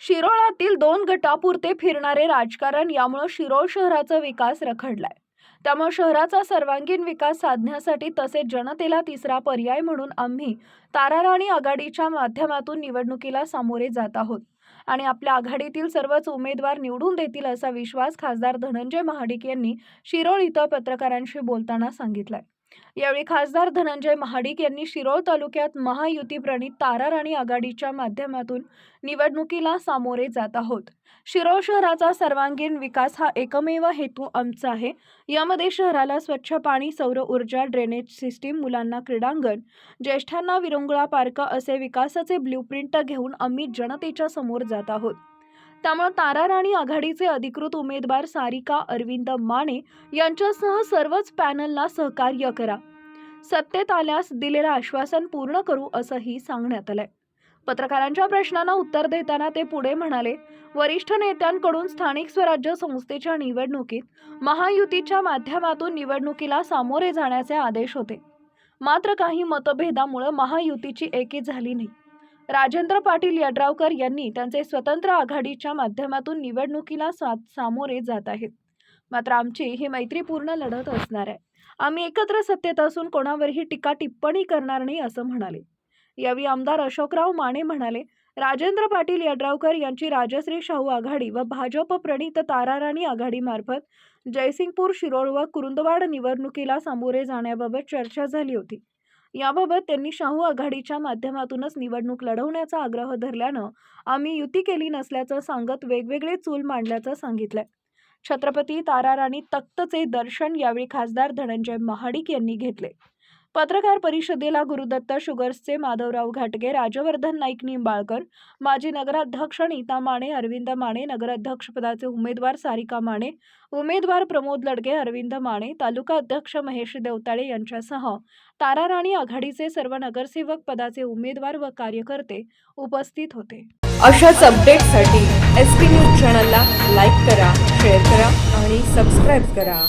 शिरोळातील दोन गटापुरते फिरणारे राजकारण यामुळं शिरोळ शहराचा विकास रखडलाय. त्यामुळे शहराचा सर्वांगीण विकास साधण्यासाठी तसेच जनतेला तिसरा पर्याय म्हणून आम्ही ताराराणी आघाडीच्या माध्यमातून निवडणुकीला सामोरे जात आहोत. आणि आपल्या आघाडीतील सर्वच उमेदवार निवडून देतील असा विश्वास खासदार धनंजय महाडिक यांनी शिरोळ इथं पत्रकारांशी बोलताना सांगितलाय. यावेळी खासदार धनंजय महाडिक यांनी शिरोळ तालुक्यात महायुती प्रणित आणि आघाडीच्या माध्यमातून निवडणुकीला सामोरे जात आहोत. शिरोळ शहराचा सर्वांगीण विकास हा एकमेव हेतू आमचा आहे. यामध्ये शहराला स्वच्छ पाणी सौर ऊर्जा ड्रेनेज सिस्टीम मुलांना क्रीडांगण ज्येष्ठांना विरंगुळा पार्क असे विकासाचे ब्ल्यूप्रिंट घेऊन आम्ही जनतेच्या समोर जात आहोत. त्यामुळे ताराराणी आघाडीचे अधिकृत उमेदवार सारिका अरविंद माने यांच्यासह सर्वच पॅनलला सहकार्य करा. सत्तेत आल्यास दिलेलं आश्वासन पूर्ण करू असंही सांगण्यात आलंय. पत्रकारांच्या प्रश्नांना उत्तर देताना ते पुढे म्हणाले वरिष्ठ नेत्यांकडून स्थानिक स्वराज्य संस्थेच्या निवडणुकीत महायुतीच्या माध्यमातून निवडणुकीला सामोरे जाण्याचे आदेश होते. मात्र काही मतभेदामुळे महायुतीची एकी झाली नाही. राजेंद्र पाटील यड्रावकर यांनी त्यांचे स्वतंत्र आघाडीच्या माध्यमातून निवडणुकीला सा सामोरे जात आहेत. मात्र आमची ही मैत्रीपूर्ण लढत असणार आहे. आम्ही एकत्र सत्तेत असून कोणावरही टीका टिप्पणी करणार नाही असं म्हणाले. यावेळी आमदार अशोकराव माने म्हणाले राजेंद्र पाटील यड्रावकर यांची राजश्री शाहू आघाडी व भाजप प्रणित ताराराणी आघाडीमार्फत जयसिंगपूर शिरोळ व कुरुंदवाड निवडणुकीला सामोरे जाण्याबाबत चर्चा झाली होती. याबाबत त्यांनी शाहू आघाडीच्या माध्यमातूनच निवडणूक लढवण्याचा आग्रह धरल्यानं आम्ही युती केली नसल्याचं सांगत वेगवेगळे चूल मांडल्याचं सांगितलंय. छत्रपती ताराराणी तख्तचे दर्शन यावेळी खासदार धनंजय महाडिक यांनी घेतले. पत्रकार परिषदेला गुरुदत्त शुगर्सचे माधवराव घाटगे राजवर्धन नाईक निंबाळकर माजी नगराध्यक्ष नीता माने अरविंद माने नगराध्यक्षपदाचे उमेदवार सारिका माने उमेदवार प्रमोद लडगे अरविंद माने तालुका अध्यक्ष महेश देवताळे यांच्यासह ताराराणी आघाडीचे सर्व नगरसेवक पदाचे उमेदवार व कार्यकर्ते उपस्थित होते. अशाच अपडेटसाठी एस पी न्यूज चॅनलला लाईक करा शेअर करा आणि सबस्क्राईब करा.